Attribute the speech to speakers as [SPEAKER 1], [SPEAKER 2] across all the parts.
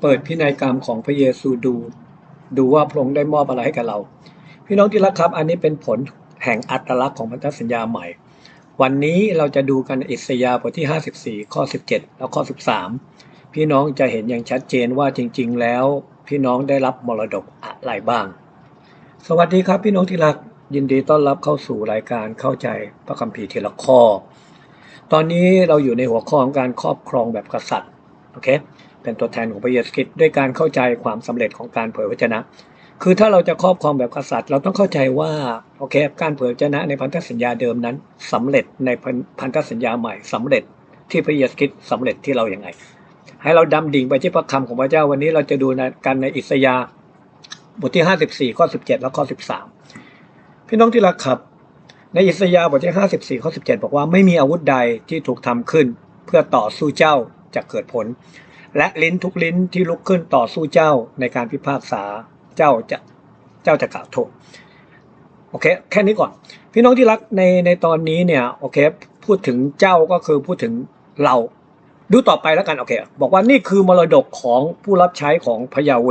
[SPEAKER 1] เปิดพินัยกรรมของพระเยซูดู ดูว่าพระองค์ได้มอบอะไรให้กับเรา พี่น้องที่รักครับ อันนี้เป็นผลแห่งอัตลักษณ์ของพันธสัญญาใหม่ วันนี้เราจะดูกันอิสยาห์บทที่ 54 ข้อ 17 แล้วข้อ 13 พี่น้องจะเห็นอย่างชัดเจนว่าจริง ๆ แล้ว พี่น้องได้รับมรดกอะไรบ้าง สวัสดีครับ พี่น้องที่รักยินดีต้อนรับเข้าสู่รายการเข้าใจพระคัมภีร์ทีละข้อ ตอนนี้เราอยู่ในหัวข้อของการครอบครองแบบกษัตริย์โอเค เป็นตัวแทนของพระเยซูคริสต์ด้วยการเข้าใจความสำเร็จของการเผยพระชนะ คือถ้าเราจะครอบครองแบบกษัตริย์ เราต้องเข้าใจว่าโอเคการเผยพระชนะในพันธสัญญาเดิมนั้นสำเร็จในพันธสัญญาใหม่สำเร็จที่พระเยซูคริสต์สำเร็จที่เราอย่างไง ให้เราดำดิ่งไปที่พระคำของพระเจ้าวันนี้เราจะดูกันในอิสยาห์บทที่54ข้อ17และข้อ13พี่น้องที่รักครับ ในอิสยาห์บทที่54ข้อ17บอกว่าไม่มีอาวุธใดที่ถูกทำขึ้น เพื่อต่อสู้เจ้าจะเกิดผล และลิ้นทุกลิ้นที่ลุกขึ้นต่อสู้เจ้าในการพิพากษาเจ้าจะเจ้าจะกล่าวโทษโอเคแค่นี้ก่อน พี่น้องที่รักในในตอนนี้เนี่ยโอเค พูดถึงเจ้าก็คือพูดถึงเราดูต่อไปแล้วกันโอเค บอกว่านี่คือมรดกของผู้รับใช้ของพยาเว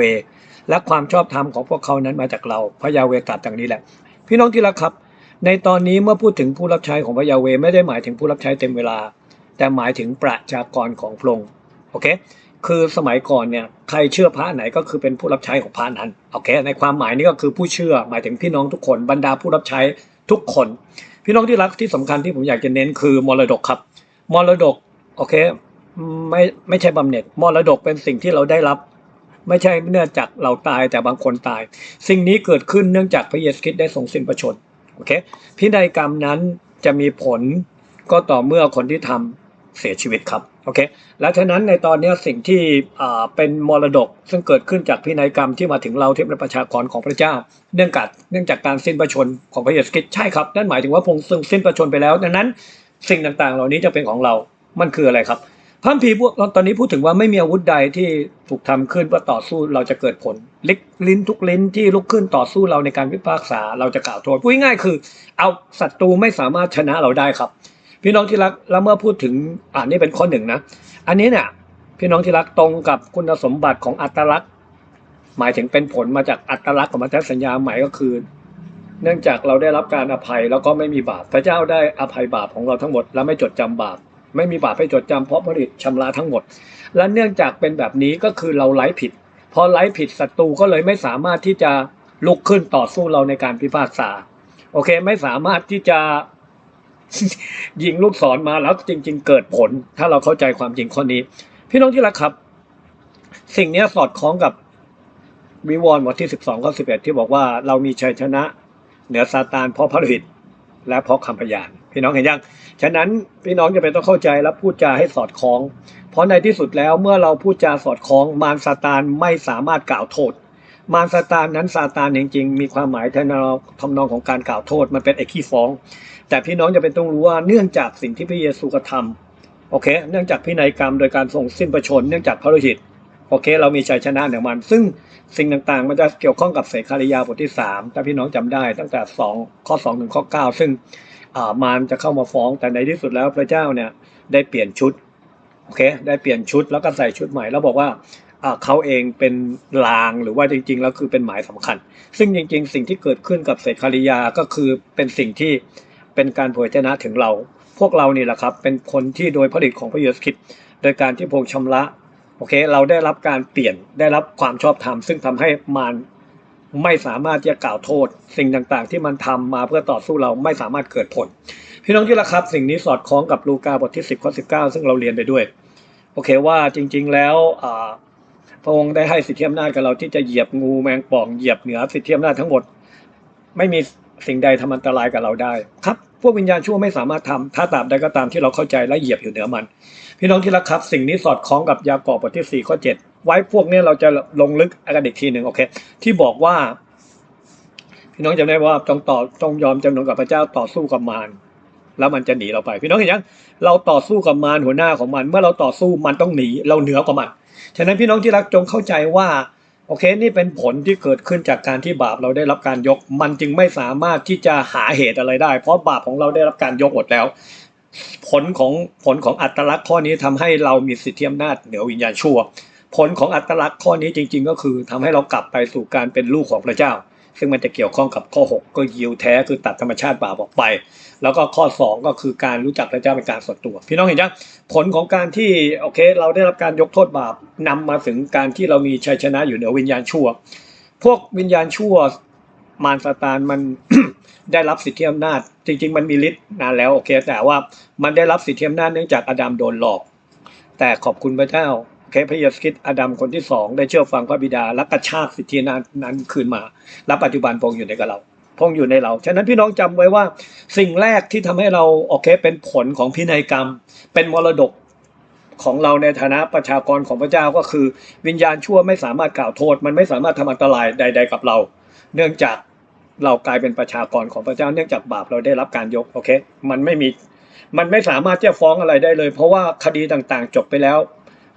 [SPEAKER 1] และความชอบธรรมของพวกเขานั้นมาจากเราพยาเวตรัสอย่างนี้แหละ พี่น้องที่รักครับ ในตอนนี้เมื่อพูดถึงผู้รับใช้ของพยาเวไม่ได้หมายถึงผู้รับใช้เต็มเวลา แต่หมายถึงประชากรของพระองค์โอเค คือสมัยก่อนเนี่ยใครเชื่อพระไหนก็คือเป็นผู้รับใช้ของพระนั้นโอเคในความหมายนี้ก็คือผู้เชื่อหมายถึงพี่น้องทุกคนบรรดาผู้รับใช้ทุกคน พี่น้องที่รักที่สำคัญที่ผมอยากจะเน้นคือมรดกครับมรดกโอเคไม่ไม่ใช่บำเหน็จมรดกเป็นสิ่งที่เราได้รับ ไม่ใช่เนื่องจากเราตายแต่บางคนตาย สิ่งนี้เกิดขึ้นเนื่องจากพระเยซูคริสต์ได้ทรงสิ้นพระชนโอเคพินัยกรรมนั้นจะมีผลก็ต่อเมื่อคนที่ทำเสียชีวิตครับ อเคแล้วฉะนั้นในตอนนี้สิ่งที่เป็นมรดกซึ่งเกิดขึ้นจากพินัยกรรมที่มาถึงเราที่เป็นประชากรของพระเจ้า เนื่องจากเนื่องจากการสิ้นพระชนของพระเยซูคริสต์ใช่ครับนั่นหมายถึงว่าพงค์ทรงสิ้นพระชนไปแล้วดังนั้นสิ่งต่างๆ เหล่านี้จะเป็นของเรา มันคืออะไรครับพระพีพวกตอนนี้พูดถึงว่าไม่มีอาวุธใดที่ถูกทำขึ้นเพื่อต่อสู้เราจะเกิดผลลิกลิ้นทุกลิ้นที่ลุกขึ้นต่อสู้เราในการพิพากษาเราจะกล่าวโทษพูดง่ายคือ เอาศัตรูไม่สามารถชนะเราได้ครับ พี่น้องที่รักแล้วเมื่อพูดถึงอ่านี่เป็นข้อหนึ่งนะ อันนี้เนี่ยพี่น้องที่รักตรงกับคุณสมบัติของอัตลักษณ์ หมายถึงเป็นผลมาจากอัตลักษณ์ของพันธสัญญาใหม่ก็คือ เนื่องจากเราได้รับการอภัยแล้วก็ไม่มีบาปพระเจ้าได้อภัยบาปของเราทั้งหมด และไม่จดจำบาปไม่มีบาปให้จดจำเพราะผลิตชำระทั้งหมด และเนื่องจากเป็นแบบนี้ก็คือเราไร้ผิดพอไร้ผิดศัตรูก็เลยไม่สามารถที่จะลุกขึ้นต่อสู้เราในการพิพากษา โอเค ไม่สามารถที่จะ ยิงลูกศรมาแล้วจริง ๆ เกิดผล ถ้าเราเข้าใจความจริงข้อนี้ พี่น้องที่รักครับ สิ่งนี้สอดคล้องกับวิวรณ์บทที่12ข้อ11ที่บอกว่าเรามีชัยชนะ เหนือซาตานเพราะพระฤทธิ์และเพราะคำพยาน พี่น้องเห็นยัง ฉะนั้นพี่น้องจะเป็นต้องเข้าใจและพูดจาให้สอดคล้อง เพราะในที่สุดแล้วเมื่อเราพูดจาสอดคล้อง มารซาตานไม่สามารถกล่าวโทษ มารซาตานนั้นซาตานจริงๆ มีความหมายทำนองทำนองของการกล่าวโทษ มันเป็นไอ้ขี้ฟ้อง แต่พี่น้องจะเป็นต้องรู้ว่าเนื่องจากสิ่งที่พระเยซูกระทำโอเค เนื่องจากพินัยกรรมโดยการทรงสิ้นประชน เนื่องจากพระโลหิตโอเค เรามีชัยชนะเหนือมัน ซึ่งสิ่งต่างๆ มันจะเกี่ยวข้องกับเสคาริยาบทที่3ถ้าพี่น้องจำได้ตั้งแต่ 2 ข้อ2ถึงข้อ 9 ซึ่งมารจะเข้ามาฟ้องแต่ในที่สุดแล้วพระเจ้าเนี่ยได้เปลี่ยนชุดโอเคได้เปลี่ยนชุดแล้วก็ใส่ชุดใหม่แล้วบอกว่าเขาเองเป็นลางหรือว่าจริง ๆ แล้วคือเป็นหมายสำคัญ ซึ่งจริง ๆ สิ่งที่เกิดขึ้นกับเศรษฐาริยาก็คือเป็นสิ่งที่ เป็นการเผยชนะถึงเรา พวกเรานี่แหละครับ เป็นคนที่โดยผลิตของพระเยซูคริสต์โดยการที่พงชำระโอเค เราได้รับการเปลี่ยนได้รับความชอบธรรม ซึ่งทำให้มารไม่สามารถจะกล่าวโทษ สิ่งต่างๆ ที่มันทำมาเพื่อต่อสู้เราไม่สามารถเกิดผล พี่น้องที่รักครับ สิ่งนี้สอดคล้องกับลูกาบทที่ 10ข้อ19 ซึ่งเราเรียนไปด้วย โอเคว่าจริงๆแล้วพระองค์ได้ให้สิทธิอำนาจกับเราที่จะเหยียบงูแมงป่องเหยียบเหนือสิทธิอำนาจทั้งหมด ไม่มี สิ่งใดทำอันตรายกับเราได้ ครับ พวกวิญญาณชั่วไม่สามารถทำถ้าตาบใดก็ตามที่เราเข้าใจและเหยียบอยู่เหนือมัน พี่น้องที่รักครับ สิ่งนี้สอดคล้องกับยากอบบทที่ 4 ข้อ 7 ไว้พวกนี้เราจะลงลึกกันอีกทีหนึ่งโอเค ที่บอกว่า พี่น้องจำได้ว่าต้องต่อต้องยอมจำนนกับพระเจ้าต่อสู้กับมารแล้วมันจะหนีเราไป พี่น้องเห็นยังเราต่อสู้กับมารหัวหน้าของมัน เมื่อเราต่อสู้มันต้องหนีเราเหนือกว่ามันฉะนั้นพี่น้องที่รักจงเข้าใจว่า โอเค นี่เป็นผลที่เกิดขึ้นจากการที่บาปเราได้รับการยก มันจึงไม่สามารถที่จะหาเหตุอะไรได้ เพราะบาปของเราได้รับการยกหมดแล้ว ผลของผลของอัตลักษณ์ข้อนี้ทำให้เรามีสิทธิอำนาจเหนือวิญญาณชั่ว ผลของอัตลักษณ์ข้อนี้จริง ๆ ก็คือทำให้เรากลับไปสู่การเป็นลูกของพระเจ้า ซึ่งมันจะเกี่ยวข้องกับข้อ 6 ก็ยิวแท้คือตัดธรรมชาติบาปออกไป แล้วก็ข้อ 2 ก็คือการรู้จักพระเจ้าเป็นการส่วนตัว พี่น้องเห็นยังผลของการที่โอเค เราได้รับการยกโทษบาปนำมาถึงการที่เรามีชัยชนะอยู่เหนือวิญญาณชั่ว พวกวิญญาณชั่วมารซาตานมันได้รับสิทธิอำนาจ จริง ๆ มันมีฤทธิ์นานแล้วโอเค แต่ว่ามันได้รับสิทธิอำนาจเนื่องจากอาดัมโดนหลอก แต่ขอบคุณพระเจ้า เคพระเยซูคริสต์อดัมคนที่สองได้เชื่อฟังพระบิดาและกระชากสิทธินั้นนั้นคืนมา และปัจจุบันพงอยู่ในกับเราพงอยู่ในเรา ฉะนั้นพี่น้องจำไว้ว่า สิ่งแรกที่ทำให้เราโอเคเป็นผลของพินัยกรรม เป็นมรดกของเราในฐานะประชากรของพระเจ้าก็คือ วิญญาณชั่วไม่สามารถกล่าวโทษ มันไม่สามารถทำอันตรายใด ๆ กับเรา เนื่องจากเรากลายเป็นประชากรของพระเจ้าเนื่องจากบาปเราได้รับการยกโอเค มันไม่มี มันไม่สามารถจะฟ้องอะไรได้เลย เพราะว่าคดีต่างๆ จบไปแล้ว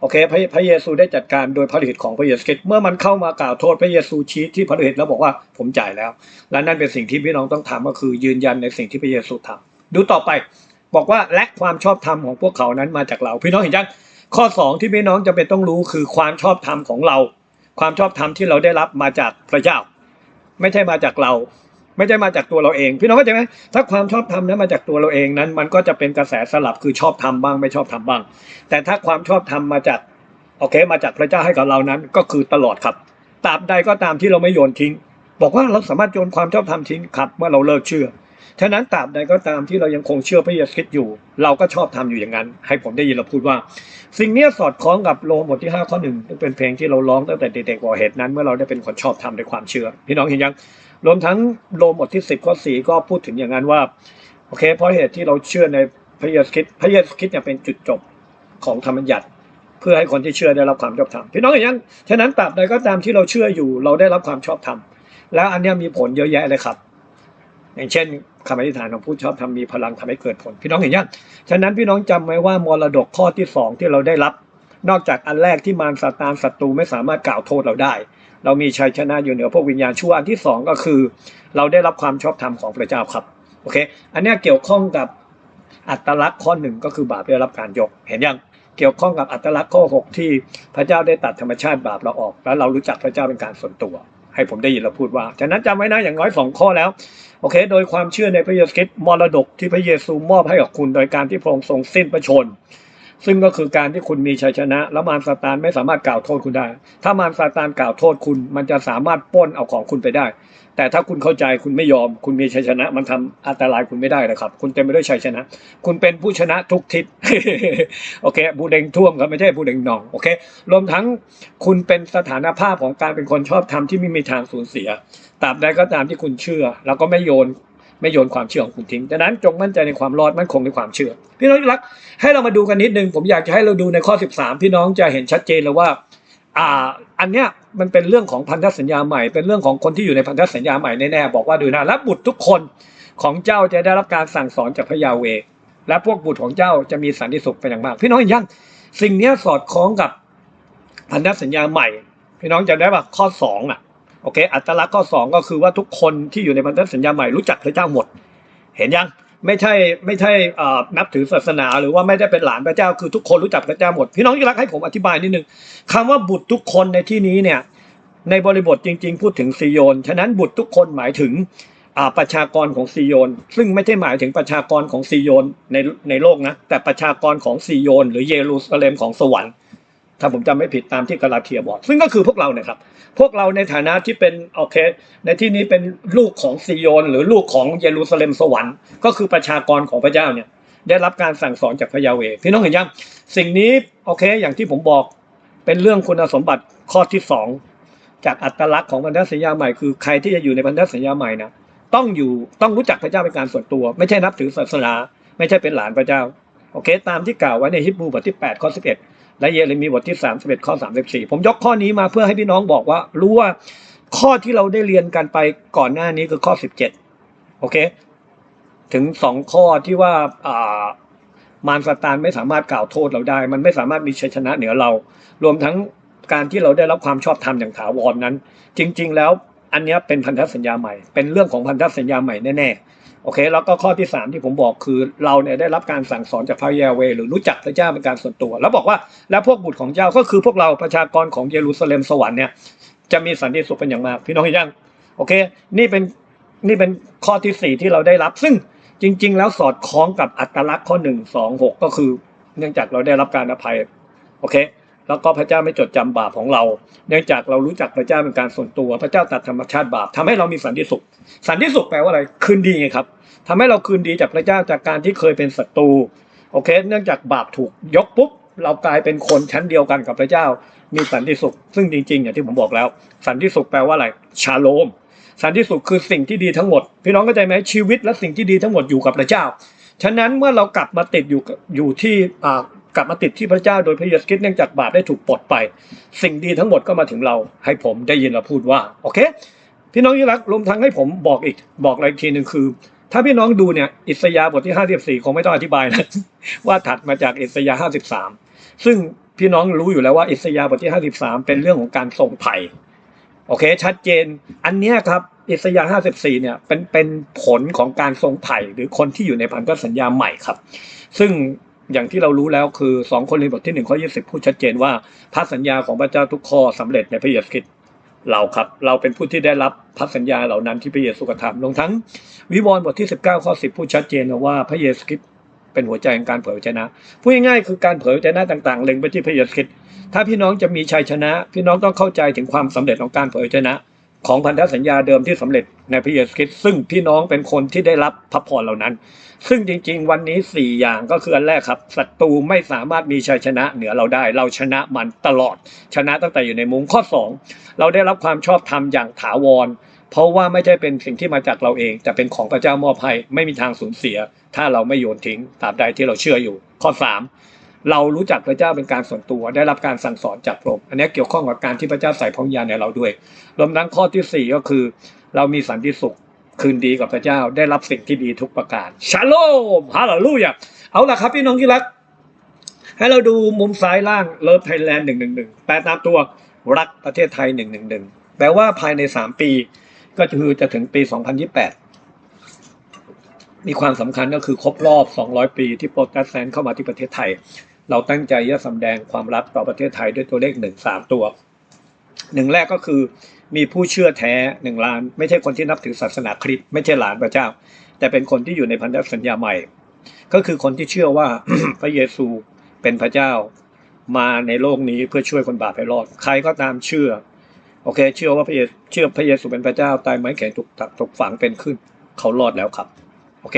[SPEAKER 1] โอเคพระพระเยซูได้จัดการโดยพระฤทธิ์ของพระเยซูคริสต์เมื่อมันเข้ามากล่าวโทษพระเยซูชี้ที่พระฤทธิ์แล้วบอกว่าผมจ่ายแล้ว และนั่นเป็นสิ่งที่พี่น้องต้องทำก็คือยืนยันในสิ่งที่พระเยซูทำดูต่อไปบอกว่าและความชอบธรรมของพวกเขานั้นมาจากเรา พี่น้องเห็นยังข้อสองที่พี่น้องจะเป็นต้องรู้คือความชอบธรรมของเรา ความชอบธรรมที่เราได้รับมาจากพระเจ้า ไม่ใช่มาจากเรา ไม่ใช่มาจากตัวเราเอง พี่น้องเข้าใจไหมถ้าความชอบธรรมนั้นมาจากตัวเราเองนั้น มันก็จะเป็นกระแสสลับคือชอบธรรมบ้างไม่ชอบธรรมบ้าง แต่ถ้าความชอบธรรมมาจากโอเค มาจากพระเจ้าให้กับเรานั้นก็คือตลอดครับตราบใดก็ตามที่เราไม่โยนทิ้ง บอกว่าเราสามารถโยนความชอบธรรมทิ้งครับเมื่อเราเลิกเชื่อ ฉะนั้นตราบใดก็ตามที่เรายังคงเชื่อพระเยซูคริสต์อยู่ เราก็ชอบทำอยู่อย่างนั้น ให้ผมได้ยินเราพูดว่า สิ่งนี้สอดคล้องกับโลมบทที่ 5 ข้อหนึ่งซึ่งเป็นเพลงที่เราร้องตั้งแต่เด็กๆว่าเหตุนั้น เมื่อเราได้เป็นคนชอบทำในความเชื่อ พี่น้องเห็นยัง รวมทั้งโลมบทที่ 10 ข้อ 4 ก็พูดถึงอย่างนั้นว่าโอเค เพราะเหตุที่เราเชื่อในพระเยซูคริสต์พระเยซูคริสต์เนี่ยเป็นจุดจบของธรรมบัญญัติเพื่อให้คนที่เชื่อได้รับความชอบธรรมพี่น้องอย่างนั้นฉะนั้นตราบใดก็ตามที่เราเชื่ออยู่ เราได้รับความชอบธรรมแล้วอันนี้มีผลเยอะแยะเลยครับ อย่างเช่นคำอธิษฐานของผู้ชอบธรรมมีพลังทำให้เกิดผล พี่น้องเห็นยังฉะนั้นพี่น้องจำไว้ว่ามรดกข้อที่สองที่เราได้รับ นอกจากอันแรกที่มารซาตานศัตรูไม่สามารถกล่าวโทษเราได้ เรามีชัยชนะอยู่เหนือพวกวิญญาณชั่วอันที่สองก็คือ เราได้รับความชอบธรรมของพระเจ้าครับโอเค อันนี้เกี่ยวข้องกับอัตลักษณ์ข้อหนึ่งก็คือบาปได้รับการยกเห็นยังเกี่ยวข้องกับอัตลักษณ์ข้อ 6 ที่พระเจ้าได้ตัดธรรมชาติบาปเราออก แล้วเรารู้จักพระเจ้าเป็นการส่วนตัว ให้ผมได้ยินเราพูดว่า ฉะนั้นจำไว้นะอย่างน้อยสองข้อแล้ว โอเค โดยความเชื่อในพระเยซูคริสต์มรดกที่พระเยซูมอบให้กับคุณโดยการที่พระองค์ทรงสิ้นพระชน ซึ่งก็คือการที่คุณมีชัยชนะ แล้วมารซาตานไม่สามารถกล่าวโทษคุณได้ ถ้ามารซาตานกล่าวโทษคุณ มันจะสามารถปล้นเอาของคุณไปได้ แต่ถ้าคุณเข้าใจคุณไม่ยอม คุณมีชัยชนะ มันทำอันตรายคุณไม่ได้นะครับ คุณเต็มไปด้วยชัยชนะ คุณเป็นผู้ชนะทุกทิศโอเคบูเดงท่วมครับไม่ใช่บูเดงหนองโอเค รวมทั้งคุณเป็นสถานภาพของการเป็นคนชอบธรรมที่ไม่มีทางสูญเสียตราบใดก็ตามที่คุณเชื่อ แล้วก็ไม่โยน ไม่โยนความเชื่อของคุณทิ้งดังนั้นจงมั่นใจในความรอดมั่นคงในความเชื่อ พี่น้องที่รักให้เรามาดูกันนิดนึงผมอยากจะให้เราดูในข้อ 13 พี่น้องจะเห็นชัดเจนเลยว่าอ่าอันเนี้ยมันเป็นเรื่องของพันธสัญญาใหม่ เป็นเรื่องของคนที่อยู่ในพันธสัญญาใหม่แน่ๆบอกว่าดูนะและบุตรทุกคนของเจ้าจะได้รับการสั่งสอนจากพระยาเวและพวกบุตรของเจ้าจะมีสันติสุขเป็นอย่างมาก พี่น้องเห็นยังสิ่งนี้สอดคล้องกับพันธสัญญาใหม่ พี่น้องจะได้ว่าข้อสองอะ โอเค อัตลักษณ์ข้อสองก็คือว่าทุกคนที่อยู่ในพันธสัญญาใหม่รู้จักพระเจ้าหมด เห็นยังไม่ใช่ไม่ใช่อนับถือศาสนา หรือว่าไม่ได้เป็นหลานพระเจ้าคือทุกคนรู้จักพระเจ้าหมด พี่น้องที่รักให้ผมอธิบายนิดนึงคำว่าบุตรทุกคนในที่นี้เนี่ยในบริบทจริง ๆ พูดถึงซีโยน ฉะนั้นบุตรทุกคนหมายถึงประชากรของซีโยน ซึ่งไม่ใช่หมายถึงประชากรของซีโยนในในโลกนะแต่ประชากรของซีโยน หรือเยรูซาเล็มของสวรรค์ ถ้าผมจำไม่ผิดตามที่กาลาเทียบอก ซึ่งก็คือพวกเราเนี่ยครับ พวกเราในฐานะที่เป็นโอเค ในที่นี้เป็นลูกของซีโยน หรือลูกของเยรูซาเล็มสวรรค์ก็คือประชากรของพระเจ้าเนี่ยได้รับการสั่งสอนจากพระยาเวพี่น้องเห็นยังสิ่งนี้โอเค อย่างที่ผมบอกเป็นเรื่องคุณสมบัติข้อที่สองจากอัตลักษณ์ของพันธสัญญาใหม่คือใครที่จะอยู่ในพันธสัญญาใหม่นะต้องอยู่ต้องรู้จักพระเจ้าเป็นการส่วนตัว ไม่ใช่นับถือศาสนา ไม่ใช่เป็นหลานพระเจ้าโอเค ตามที่กล่าวไว้ในฮิบรูบทที่8ข้อ11 และเยเรมีบทที่ 31 ข้อ 34 ผมยกข้อนี้มาเพื่อให้พี่น้องบอกว่า รู้ว่าข้อที่เราได้เรียนกันไปก่อนหน้านี้คือข้อ 17 โอเค ถึงสองข้อที่ว่าอ่ามารซาตานไม่สามารถกล่าวโทษเราได้ มันไม่สามารถมีชัยชนะเหนือเรา รวมทั้งการที่เราได้รับความชอบธรรมอย่างถาวรนั้น จริง ๆ แล้วอันนี้เป็นพันธสัญญาใหม่ เป็นเรื่องของพันธสัญญาใหม่แน่ๆ โอเค แล้วก็ข้อที่สามที่ผมบอกคือเราเนี่ยได้รับการสั่งสอนจากพระยาเวห์หรือรู้จักพระเจ้าเป็นการส่วนตัว แล้วบอกว่าและพวกบุตรของเจ้าก็คือพวกเราประชากรของเยรูซาเล็มสวรรค์เนี่ยจะมีสันติสุขเป็นอย่างมากพี่น้องเห็นยังโอเค นี่เป็นนี่เป็นข้อที่สี่ที่เราได้รับ ซึ่งจริง ๆ แล้วสอดคล้องกับอัตลักษณ์ข้อหนึ่งสองหกก็คือ เนื่องจากเราได้รับการอภัยโอเค แล้วก็พระเจ้าไม่จดจำบาปของเรา เนื่องจากเรารู้จักพระเจ้าเป็นการส่วนตัว พระเจ้าตัดธรรมชาติบาปทำให้เรามีสันติสุข สันติสุขแปลว่าอะไร คืนดีไงครับทำให้เราคืนดีจากพระเจ้าจากการที่เคยเป็นศัตรู โอเค เนื่องจากบาปถูกยกปุ๊บ เรากลายเป็นคนชั้นเดียวกันกับพระเจ้า มีสันติสุข ซึ่งจริงๆ อย่างที่ผมบอกแล้ว สันติสุขแปลว่าอะไร ชาโลม สันติสุขคือสิ่งที่ดีทั้งหมด พี่น้องเข้าใจไหมชีวิตและสิ่งที่ดีทั้งหมดอยู่กับพระเจ้า ฉะนั้นเมื่อเรากลับมาติดอยู่อยู่ที่ กลับมาติดที่พระเจ้าโดยพระเยซูคริสต์เนื่องจากบาปได้ถูกปลดไป สิ่งดีทั้งหมดก็มาถึงเราให้ผมได้ยินเราพูดว่าโอเค พี่น้องที่รักรวมทั้งให้ผมบอกอีกบอกอะไรทีหนึ่งคือ ถ้าพี่น้องดูเนี่ยอิสยาห์บทที่54คงไม่ต้องอธิบายนะว่าถัดมาจากอิสยาห์53 ซึ่งพี่น้องรู้อยู่แล้วว่าอิสยาห์บทที่ 53 เป็นเรื่องของการทรงไถ่โอเค ชัดเจน อันนี้ครับอิสยาห์54 เนี่ยเป็นเป็นผลของการทรงไถ่หรือคนที่อยู่ในพันธสัญญาใหม่ครับ ซึ่ง อย่างที่เรารู้แล้วคือ2คนในบทที่1ข้อ20พูดชัดเจนว่าพระสัญญาของพระเจ้าทุกข้อสำเร็จในพระเยซูคริสต์เราครับ เราเป็นผู้ที่ได้รับพันสัญญาเหล่านั้นที่พระเยซูกระทำรวมทั้ง วิวรณ์บทที่ 19 ข้อ 10 พูดชัดเจนว่าพระเยซูคริสต์เป็นหัวใจของการเผยชนะพูดง่ายๆคือการเผยชนะต่างๆ เล็งไปที่พระเยซูคริสต์ถ้าพี่น้องจะมีชัยชนะ พี่น้องต้องเข้าใจถึงความสำเร็จของการเผยชนะ ของพันธสัญญาเดิมที่สำเร็จในพระเยซูคริสต์ซึ่งพี่น้องเป็นคนที่ได้รับพระพรเหล่านั้น ซึ่งจริงๆ วันนี้ 4 อย่างก็คืออันแรกครับศัตรูไม่สามารถมีชัยชนะเหนือเราได้ เราชนะมันตลอด ชนะตั้งแต่อยู่ในมุมข้อ 2 เราได้รับความชอบธรรมอย่างถาวร เพราะว่าไม่ใช่เป็นสิ่งที่มาจากเราเอง แต่เป็นของพระเจ้ามอบให้ไม่มีทางสูญเสีย ถ้าเราไม่โยนทิ้งตราบใดที่เราเชื่ออยู่ ข้อ 3 เรารู้จักพระเจ้าเป็นการส่วนตัว ได้รับการสั่งสอนจากพระองค์อันนี้เกี่ยวข้องกับการที่พระเจ้าใส่พระวิญญาณในเราด้วยรวมทั้งข้อที่สี่ก็คือ เรามีสันติสุขคืนดีกับพระเจ้าได้รับสิ่งที่ดีทุกประการชาโลมฮาเลลูยาเอาล่ะครับพี่น้องที่รัก ให้เราดูมุมซ้ายล่างเลิฟไทยแลนด์หนึ่งหนึ่งหนึ่งแปลตามตัวรักประเทศไทยหนึ่งหนึ่งหนึ่งแปลว่าภายในสามปี ก็คือจะถึงปีสองพันยี่แปดมีความสำคัญก็คือครบรอบ 200 ปีที่โปรตสแตนเข้ามาที่ประเทศไทย เราตั้งใจจะสำแดงความรักต่อประเทศไทยด้วยตัวเลขหนึ่งสามตัวหนึ่งแรกก็คือมีผู้เชื่อแท้หนึ่งล้าน ไม่ใช่คนที่นับถือศาสนาคริสต์ไม่ใช่หลานพระเจ้า แต่เป็นคนที่อยู่ในพันธสัญญาใหม่ ก็คือคนที่เชื่อว่าพระเยซูเป็นพระเจ้า มาในโลกนี้เพื่อช่วยคนบาปให้รอด ใครก็ตามเชื่อโอเค เชื่อว่าพระเยซูเชื่อพระเยซูเป็นพระเจ้าตายไม้แข็งถูกตัดถูกฝังเป็นขึ้น เขารอดแล้วครับ โอเค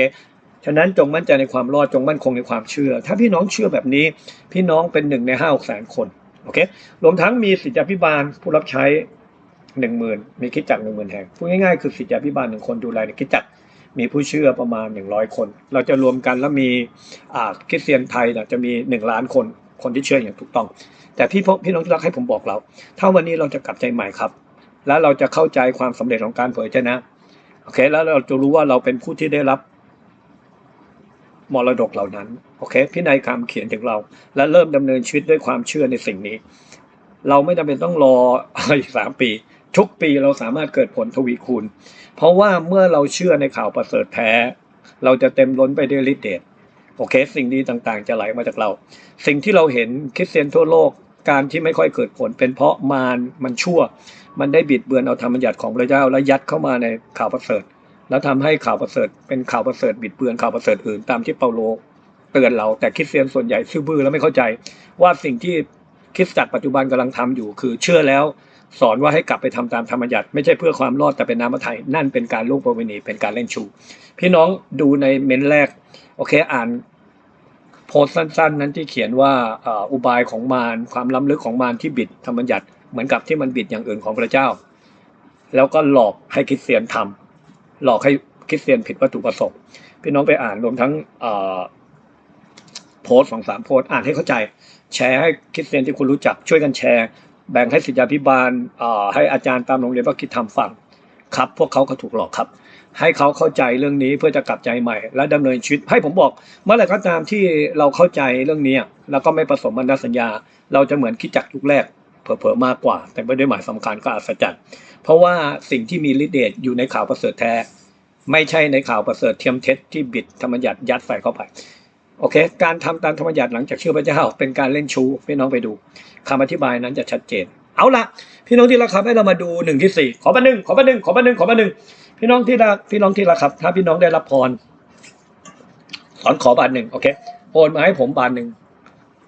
[SPEAKER 1] ฉะนั้นจงมั่นใจในความรอดจงมั่นคงในความเชื่อ ถ้าพี่น้องเชื่อแบบนี้ พี่น้องเป็นหนึ่งในห้าหกแสนคนโอเครวมทั้งมีสิทธิพิบาลผู้รับใช้หนึ่งหมื่นมีคิดจักหนึ่งหมื่นแห่งพูดง่ายๆคือสิทธิพิบาลหนึ่งคนดูแลในคิดจักมีผู้เชื่อประมาณหนึ่งร้อยคน เราจะรวมกันแล้วมีอ่าคริสเตียนไทยนี่ยจะมีหนึ่งล้านคนคนที่เชื่ออย่างถูกต้อง แต่พี่พพี่น้องที่รักให้ผมบอกเราถ้าวันนี้เราจะกลับใจใหม่ครับ แล้วเราจะเข้าใจความสำเร็จของการเผยชนะโอเคแล้วเราจะรู้ว่าเราเป็นผู้ที่ได้รับ มรดกเหล่านั้นโอเคพี่นายคำเขียนถึงเรา และเริ่มดำเนินชีวิตด้วยความเชื่อในสิ่งนี้ เราไม่จำเป็นต้องรออีกสามปี ทุกปีเราสามารถเกิดผลทวีคูณ เพราะว่าเมื่อเราเชื่อในข่าวประเสริฐแท้ เราจะเต็มล้นไปด้วยฤทธิ์เดชโอเค สิ่งดีต่างๆ จะไหลมาจากเรา สิ่งที่เราเห็นคริสเตียนทั่วโลกการที่ไม่ค่อยเกิดผล เป็นเพราะมารมันชั่ว มันได้บิดเบือนเอาธรรมบัญญัติของพระเจ้าและยัดเข้ามาในข่าวประเสริฐ แล้วทำให้ข่าวประเสริฐเป็นข่าวประเสริฐบิดเบือนข่าวประเสริฐอื่นตามที่เปาโลเตือนเราแต่คริสเตียนส่วนใหญ่ซื่อบื้อและไม่เข้าใจ ว่าสิ่งที่คริสตจักรปัจจุบันกำลังทำอยู่ คือเชื่อแล้วสอนว่าให้กลับไปทำตามธรรมัญญัติไม่ใช่เพื่อความรอดแต่เป็นน้ำพระทัยนั่นเป็นการล่วงประเวณีเป็นการเล่นชู พี่น้องดูในเมนต์แรก โอเคอ่านโพสต์สั้น ๆ นั้นที่เขียนว่าอุบายของมารความล้ำลึกของมารที่บิดธรรมัญญัติเหมือนกับที่มันบิดอย่างอื่นของพระเจ้า แล้วก็หลอกให้คริสเตียนทำ หลอกให้คริสเตียนผิดวัตถุประสงค์พี่น้องไปอ่านรวมทั้งโพสต์สองสามโพสต์อ่านให้เข้าใจ แชร์ให้คริสเตียนที่คุณรู้จักช่วยกันแชร์ แบ่งให้ศิษยาพิบาลให้อาจารย์ตามโรงเรียนพระคิดทำฟังครับ พวกเขาก็ถูกหลอกครับ ให้เขาเข้าใจเรื่องนี้เพื่อจะกลับใจใหม่ และดำเนินชีวิตให้ผมบอก เมื่อไหร่ก็ตามที่เราเข้าใจเรื่องนี้แล้วก็ไม่ผสมพันธสัญญา เราจะเหมือนคิดจักยุคแรก เผลอๆมากกว่า แต่ไม่ได้หมายสำคัญก็อัศจรรย์เพราะว่าสิ่งที่มีฤทธิ์เดชอยู่ในข่าวประเสริฐแท้ ไม่ใช่ในข่าวประเสริฐเทียมเท็จที่บิดธรรมยัติยัดใส่เข้าไปโอเค การทำตามธรรมยัติหลังจากเชื่อพระเจ้าเป็นการเล่นชูพี่น้องไปดูคำอธิบายนั้นจะชัดเจน เอาละพี่น้องที่รักครับให้เรามาดูหนึ่งที่สี่ขอบันหนึ่งขอบันหนึ่งขอบันหนึ่งขอบันหนึ่งพี่น้องที่รักพี่น้องที่รักครับ ถ้าพี่น้องได้รับพรสอนขอบาทหนึ่งโอเคโอนมาให้ผมบาทหนึ่ง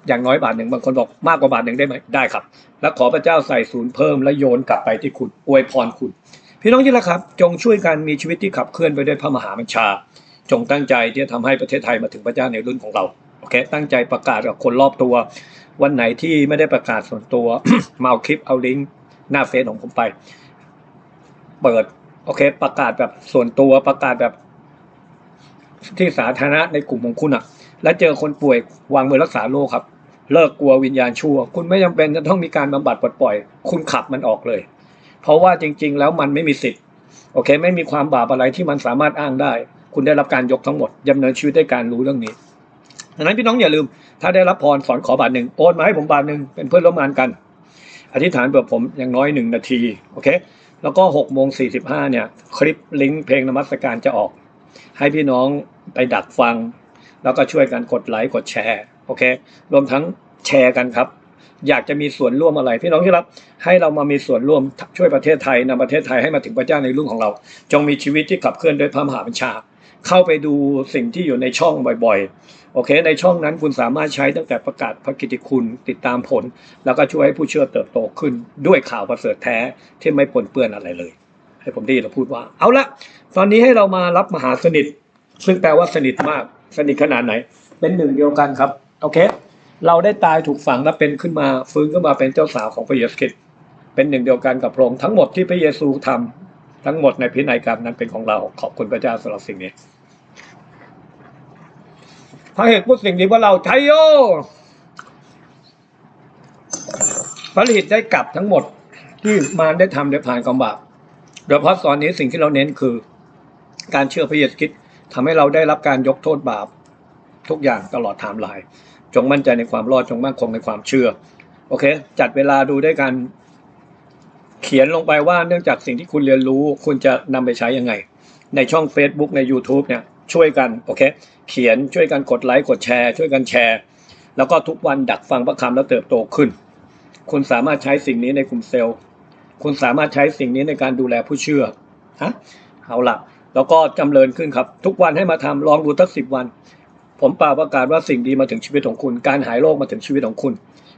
[SPEAKER 1] อย่างน้อยบาทหนึ่งบางคนบอกมากกว่าบาทหนึ่งได้ไหมได้ครับ แล้วขอพระเจ้าใส่ศูนย์เพิ่มและโยนกลับไปที่คุณอวยพรคุณ พี่น้องที่รักครับ จงช่วยกันมีชีวิตที่ขับเคลื่อนไปด้วยพระมหาบัญชา จงตั้งใจที่จะทำให้ประเทศไทยมาถึงพระเจ้าในรุ่นของเราโอเคตั้งใจประกาศกับคนรอบตัว วันไหนที่ไม่ได้ประกาศส่วนตัวมาเอาคลิปเอาลิงก์หน้าเฟซของผมไป เปิดโอเค ประกาศแบบส่วนตัวประกาศแบบที่สาธารณะในกลุ่มของคุณอะ แล้วเจอคนป่วยวางมือรักษาโรคครับ เลิกกลัววิญญาณชั่ว คุณไม่จำเป็นจะต้องมีการบำบัดปลดปล่อย คุณขับมันออกเลย เพราะว่าจริง ๆ แล้วมันไม่มีสิทธิ์โอเค ไม่มีความบาปอะไรที่มันสามารถอ้างได้ คุณได้รับการยกทั้งหมดดำเนินชีวิตด้วยการรู้เรื่องนี้ดังนั้นพี่น้องอย่าลืม ถ้าได้รับพรสอนขอบาทหนึ่งโอนมาให้ผมบาทหนึ่งเป็นเพื่อนร่วมงานกัน อธิษฐานเผื่อผมอย่างน้อยหนึ่งนาทีโอเค แล้วก็หกโมงสี่สิบห้าเนี่ย คลิปลิงก์เพลงนมัสการจะออก ให้พี่น้องไปดักฟัง แล้วก็ช่วยกันกดไลค์กดแชร์ โอเค รวมทั้งแชร์กันครับ อยากจะมีส่วนร่วมอะไรพี่น้องที่รับให้เรามามีส่วนร่วมช่วยประเทศไทยนำประเทศไทยให้มาถึงพระเจ้าในรุ่นของเรา จงมีชีวิตที่ขับเคลื่อนด้วยพระมหาบัญชา เข้าไปดูสิ่งที่อยู่ในช่องบ่อยๆ โอเค ในช่องนั้นคุณสามารถใช้ตั้งแต่ประกาศพระกิตติคุณติดตามผล แล้วก็ช่วยให้ผู้เชื่อเติบโตขึ้น ด้วยข่าวประเสริฐแท้ที่ไม่ปนเปื้อนอะไรเลย ให้ผมได้เราพูดว่า เอาละตอนนี้ให้เรามารับมหาสนิท ซึ่งแปลว่าสนิทมากสนิทขนาดไหน เป็นหนึ่งเดียวกันครับ โอเค เราได้ตายถูกฝังและเป็นขึ้นมาฟื้นขึ้นมาเป็นเจ้าสาวของพระเยซูคริสต์เป็นหนึ่งเดียวกันกับพระองค์ทั้งหมดที่พระเยซูทำทั้งหมดในพินัยกรรมนั้นเป็นของเราขอบคุณพระเจ้าสำหรับสิ่งนี้พระเหตุพูดสิ่งนี้ว่าเราไทยโยพระฤทธิ์ได้กลับทั้งหมดที่มารได้ทำได้ผ่านกองบาปโดยเฉพาะตอนนี้สิ่งที่เราเน้นคือ การเชื่อพระเยซูคริสต์ทำให้เราได้รับการยกโทษบาปทุกอย่างตลอดไทม์ไลน์ จงมั่นใจในความรอดจงมั่นคงในความเชื่อ โอเค จัดเวลาดูด้วยกัน เขียนลงไปว่าเนื่องจากสิ่งที่คุณเรียนรู้ คุณจะนำไปใช้ยังไง ในช่อง Facebook ใน YouTube เนี่ยช่วยกันโอเค เขียนช่วยกันกดไลค์กดแชร์ ช่วยกันแชร์ แล้วก็ทุกวันดักฟังพระคำแล้วเติบโตขึ้น คุณสามารถใช้สิ่งนี้ในกลุ่มเซลล์ คุณสามารถใช้สิ่งนี้ในการดูแลผู้เชื่อฮะเอาละแล้วก็จำเริญขึ้นครับ ทุกวันให้มาทำลองดูสักสิบวัน ผมป่าประกาศว่าสิ่งดีมาถึงชีวิตของคุณ การหายโรคมาถึงชีวิตของคุณ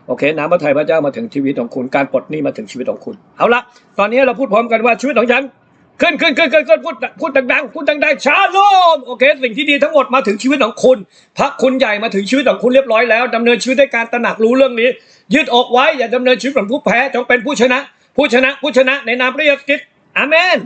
[SPEAKER 1] โอเค น้ำพระทัยพระเจ้ามาถึงชีวิตของคุณ การปลดหนี้มาถึงชีวิตของคุณ เอาละ ตอนนี้เราพูดพร้อมกันว่าชีวิตของฉันขึ้นขึ้นขึ้นขึ้นขึ้นพูดพูดดังๆพูดดังๆชาโลมโอเค สิ่งที่ดีทั้งหมดมาถึงชีวิตของคุณ พระคุณใหญ่มาถึงชีวิตของคุณเรียบร้อยแล้วดำเนินชีวิตด้วยการตระหนักรู้เรื่องนี้ ยืดอกไว้อย่าดำเนินชีวิตเหมือนผู้แพ้จงเป็นผู้ชนะ ผู้ชนะผู้ชนะในนามพระเยซูคริสต์อาเมน